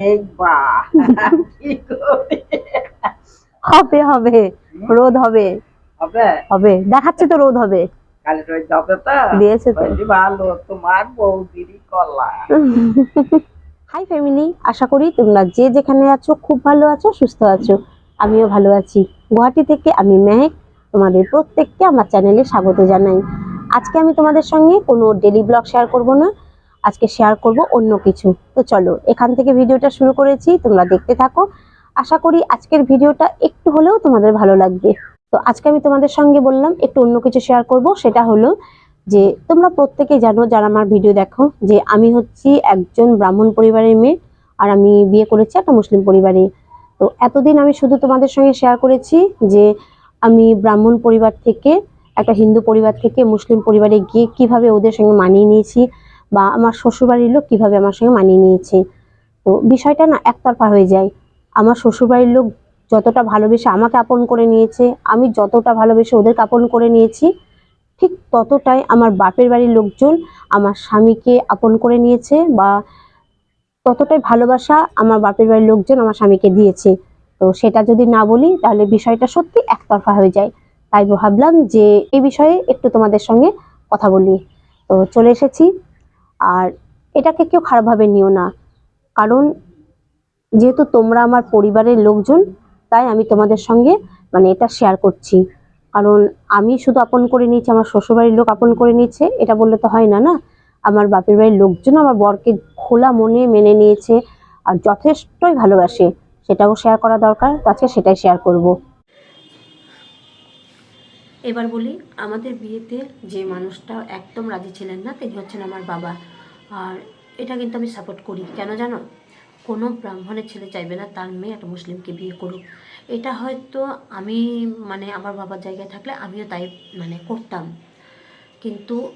হবে হবে। রোদ হবে। হবে? হবে। দেখাচ্ছে তো রোদ হবে। দিয়েছে তো। তোমার কলা। হাই ফ্যামিলি আশা করি তোমরা যে যেখানে আছো খুব ভালো আছো সুস্থ আছো। আমিও ভালো আছি। গুয়াহাটি থেকে আমি মেহেক তোমাদের প্রত্যেককে আমার চ্যানেলে স্বাগত জানাই। আজকে আমি তোমাদের সঙ্গে কোনো ডেলি ব্লগ শেয়ার করব না। আজকে শেয়ার করব অন্য কিছু। তো চলো, এখান থেকে ভিডিওটা শুরু করেছি, তোমরা দেখতে থাকো। আশা করি আজকের ভিডিওটা একটু হলেও তোমাদের ভালো লাগবে। তো আজকে আমি তোমাদের সঙ্গে বললাম, একটু অন্য কিছু শেয়ার করব, সেটা হলো যে, তোমরা প্রত্যেকেই জানো, যারা আমার ভিডিও দেখো, যে আমি হচ্ছি একজন ব্রাহ্মণ পরিবারের মেয়ে, আর আমি বিয়ে করেছি একটা মুসলিম পরিবারে। তো এতদিন আমি শুধু তোমাদের সঙ্গে শেয়ার করেছি যে, আমি ব্রাহ্মণ পরিবার থেকে, একটা হিন্দু পরিবার থেকে মুসলিম পরিবারে গিয়ে কীভাবে ওদের সঙ্গে মানিয়ে নিয়েছি বা আমার শ্বশুরবাড়ির লোক কীভাবে আমার সঙ্গে মানিয়ে নিয়েছে। তো বিষয়টা না একতরফা হয়ে যায়। আমার শ্বশুরবাড়ির লোক যতটা ভালোবেসে আমাকে আপন করে নিয়েছে, আমি যতটা ভালোবেসে ওদেরকে আপন করে নিয়েছি, ঠিক ততটাই আমার বাপের বাড়ির লোকজন আমার স্বামীকে আপন করে নিয়েছে বা ততটাই ভালোবাসা আমার বাপের বাড়ির লোকজন আমার স্বামীকে দিয়েছে। তো সেটা যদি না বলি, তাহলে বিষয়টা সত্যি একতরফা হয়ে যায়। তাই ভাবলাম যে এই বিষয়ে একটু তোমাদের সঙ্গে কথা বলি। তো চলে এসেছি আর এটাকে কেউ খারাপভাবে নিও না। কারণ যেহেতু তোমরা আমার পরিবারের লোকজন, তাই আমি তোমাদের সঙ্গে মানে এটা শেয়ার করছি। কারণ আমি শুধু আপন করে নিয়েছি, আমার শ্বশুরবাড়ির লোক আপন করে নিয়েছে, এটা বললে তো হয় না না? আমার বাপের বাড়ির লোকজন আমার বরকে খোলা মনে মেনে নিয়েছে আর যথেষ্টই ভালোবাসে, সেটাও শেয়ার করা দরকার তো আজকে সেটাই শেয়ার করব। এবার বলি, আমাদের বিয়েতে যে মানুষটা একদম রাজি ছিলেন না, তিনি হচ্ছেন আমার বাবা। আর এটা কিন্তু আমি সাপোর্ট করি। কেন জানো? কোনো ব্রাহ্মণের ছেলে চাইবে না, তার মেয়ে একটা মুসলিমকে বিয়ে করুক। এটা হয়তো আমি মানে আমার বাবার জায়গায় থাকলে আমিও তাই মানে করতাম। কিন্তু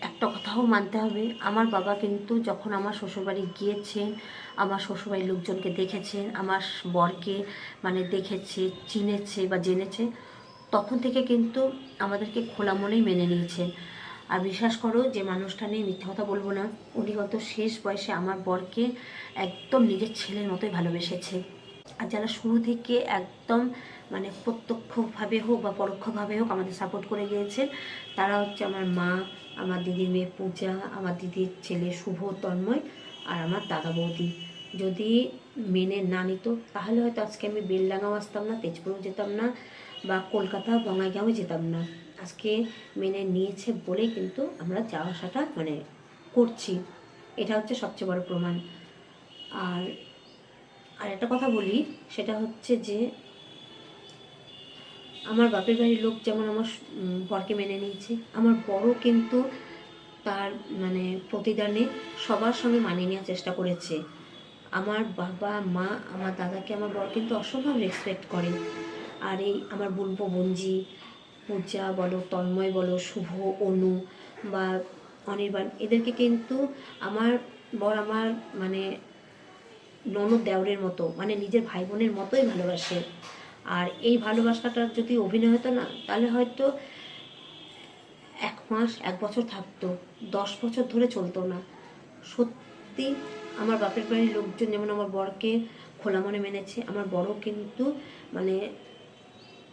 একটা কথাও মানতে হবে, আমার বাবা কিন্তু যখন আমার শ্বশুরবাড়ি গিয়েছেন আমার শ্বশুরবাড়ির লোকজনকে দেখেছেন আমার বরকে মানে দেখেছে, চিনেছে বা জেনেছে তখন থেকে কিন্তু আমাদেরকে খোলা মনেই মেনে নিয়েছে। আর বিশ্বাস করো যে মানুষটা নিয়ে মিথ্যা কথা বলব না, উনি গত শেষ বয়সে আমার বরকে একদম নিজের ছেলের মতোই ভালোবেসেছে। আর যারা শুরু থেকে একদম মানে প্রত্যক্ষভাবে হোক বা পরোক্ষভাবে হোক আমাদের সাপোর্ট করে গিয়েছে, তারা হচ্ছে আমার মা, আমার দিদির মেয়ে পূজা, আমার দিদির ছেলে শুভ, তন্ময় আর আমার দাদা বৌদি। যদি মেনে না নিত, তাহলে হয়তো আজকে আমি বেলডাঙ্গাও আসতাম না, তেজপুরেও যেতাম না বা কলকাতা বঙ্গাইগাঁও যেতাম না। আজকে মেনে নিয়েছে বলেই কিন্তু আমরা যাওয়া আসাটা মানে করছি। এটা হচ্ছে সবচেয়ে বড় প্রমাণ। আর আর একটা কথা বলি, সেটা হচ্ছে যে আমার বাপের বাড়ির লোক যেমন আমার বরকে মেনে নিয়েছে, আমার বড় কিন্তু তার মানে প্রতিদানে সবার সঙ্গে মানিয়ে নেওয়ার চেষ্টা করেছে। আমার বাবা, মা, আমার দাদাকে আমার বর কিন্তু অসম্ভব রেসপেক্ট করে। আর এই আমার বুলবো বঞ্জি, পূজা বলো, তন্ময় বলো, শুভ, অনু বা অনির্বাণ, এদেরকে কিন্তু আমার বর আমার মানে ননদ দেওরের মতো মানে নিজের ভাই বোনের মতোই ভালোবাসে। আর এই ভালোবাসাটার যদি অভিনয় হতো না, তাহলে হয়তো এক মাস, এক বছর থাকতো, দশ বছর ধরে চলতো না। সত্যি আমার বাপের বাড়ির লোকজন, যেমন আমার বরকে খোলা মনে মেনেছে, আমার বড় কিন্তু মানে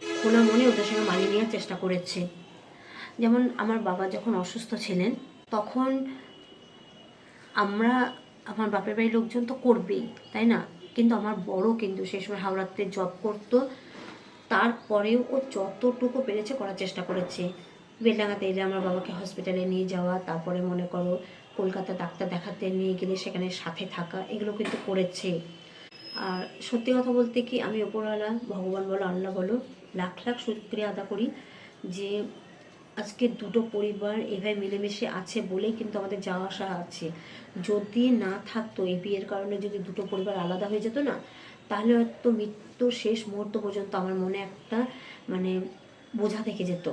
খোলা মনে ওদের সঙ্গে মানিয়ে নেওয়ার চেষ্টা করেছে। যেমন আমার বাবা যখন অসুস্থ ছিলেন, তখন আমরা, আমার বাপের বাড়ির লোকজন তো করবেই, তাই না? কিন্তু আমার বড় কিন্তু সেই সময় হাওড়াতে জব করতো। তারপরেও ও যতটুকু পেরেছে করার চেষ্টা করেছে। বেলডাঙাতে এলে আমার বাবাকে হসপিটালে নিয়ে যাওয়া, তারপরে মনে করো কলকাতা ডাক্তার দেখাতে নিয়ে গেলে সেখানে সাথে থাকা, এগুলো কিন্তু করেছে। আর সত্যি কথা বলতে কি, আমি ওপরওয়ালা, ভগবান বলো, আল্লাহ বলো, লাখ লাখ শুক্রিয়া আদা করি যে আজকে দুটো পরিবার এভাবে মিলেমিশে আছে বলেই কিন্তু আমাদের যাওয়া আসা আছে। যদি না থাকতো এই বিয়ের কারণে যদি দুটো পরিবার আলাদা হয়ে যেত না, তাহলে হয়তো মৃত্যুর শেষ মুহূর্ত পর্যন্ত আমার মনে একটা মানে বোঝা থেকে যেত।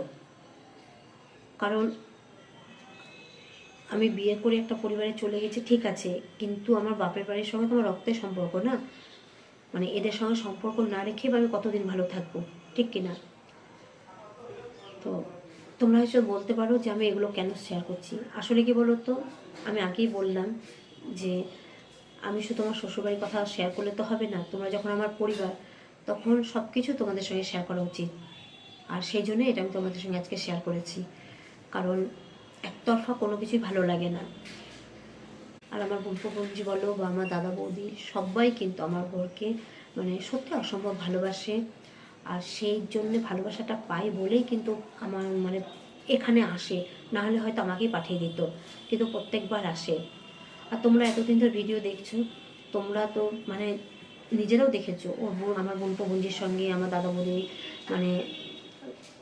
কারণ আমি বিয়ে করে একটা পরিবারে চলে গেছি, ঠিক আছে, কিন্তু আমার বাপের বাড়ির সঙ্গে তো আমার রক্তের সম্পর্ক না। মানে এদের সঙ্গে সম্পর্ক না রেখে আমি কতদিন ভালো থাকব? ঠিক কি না তো তোমরা হয়তো বলতে পারো যে আমি এগুলো কেন শেয়ার করছি। আসলে কি বলো তো আমি আগেই বললাম যে আমি শুধু আমার শ্বশুরবাড়ির কথা শেয়ার করলে তো হবে না। তোমরা যখন আমার পরিবার, তখন সব কিছু তোমাদের সঙ্গে শেয়ার করা উচিত। আর সেই জন্যই এটা আমি তোমাদের সঙ্গে আজকে শেয়ার করেছি। কারণ একতরফা কোনো কিছুই ভালো লাগে না। আর আমার বোনজি বলো বা আমার দাদা বৌদি, সবাই কিন্তু আমার বোরকে মানে সত্যি অসম্ভব ভালোবাসে। আর সেই জন্যে ভালোবাসাটা পাই বলেই কিন্তু আমার মানে এখানে আসে। না হলে হয়তো আমাকেই পাঠিয়ে দিত, কিন্তু প্রত্যেকবার আসে। আর তোমরা এতদিন ধরে ভিডিও দেখছ, তোমরা তো মানে নিজেরাও দেখেছ ওর বোন আমার বোন বোনজির সঙ্গে, আমার দাদা বৌদি মানে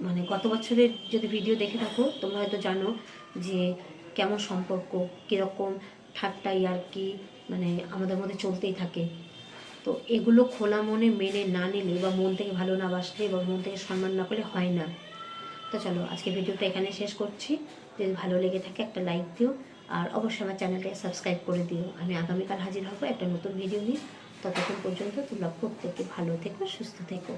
মানে গত বছরের যদি ভিডিও দেখে থাকো, তোমরা হয়তো জানো যে কেমন সম্পর্ক, কীরকম ঠাট্টা আর কি মানে আমাদের মধ্যে চলতেই থাকে। তো এগুলো খোলা মনে মেনে না নিলে বা মন থেকে ভালো না বাসলে বা মন থেকে সম্মান না করলে হয় না। তো চলো, আজকে ভিডিওটা এখানে শেষ করছি। যদি ভালো লেগে থাকে একটা লাইক দিও, আর অবশ্যই আমার চ্যানেলটাকে সাবস্ক্রাইব করে দিও। আমি আগামীকাল হাজির হব একটা নতুন ভিডিও নিয়ে। ততক্ষণ পর্যন্ত তোমরা প্রত্যেকে ভালো থেকো, সুস্থ থেকো।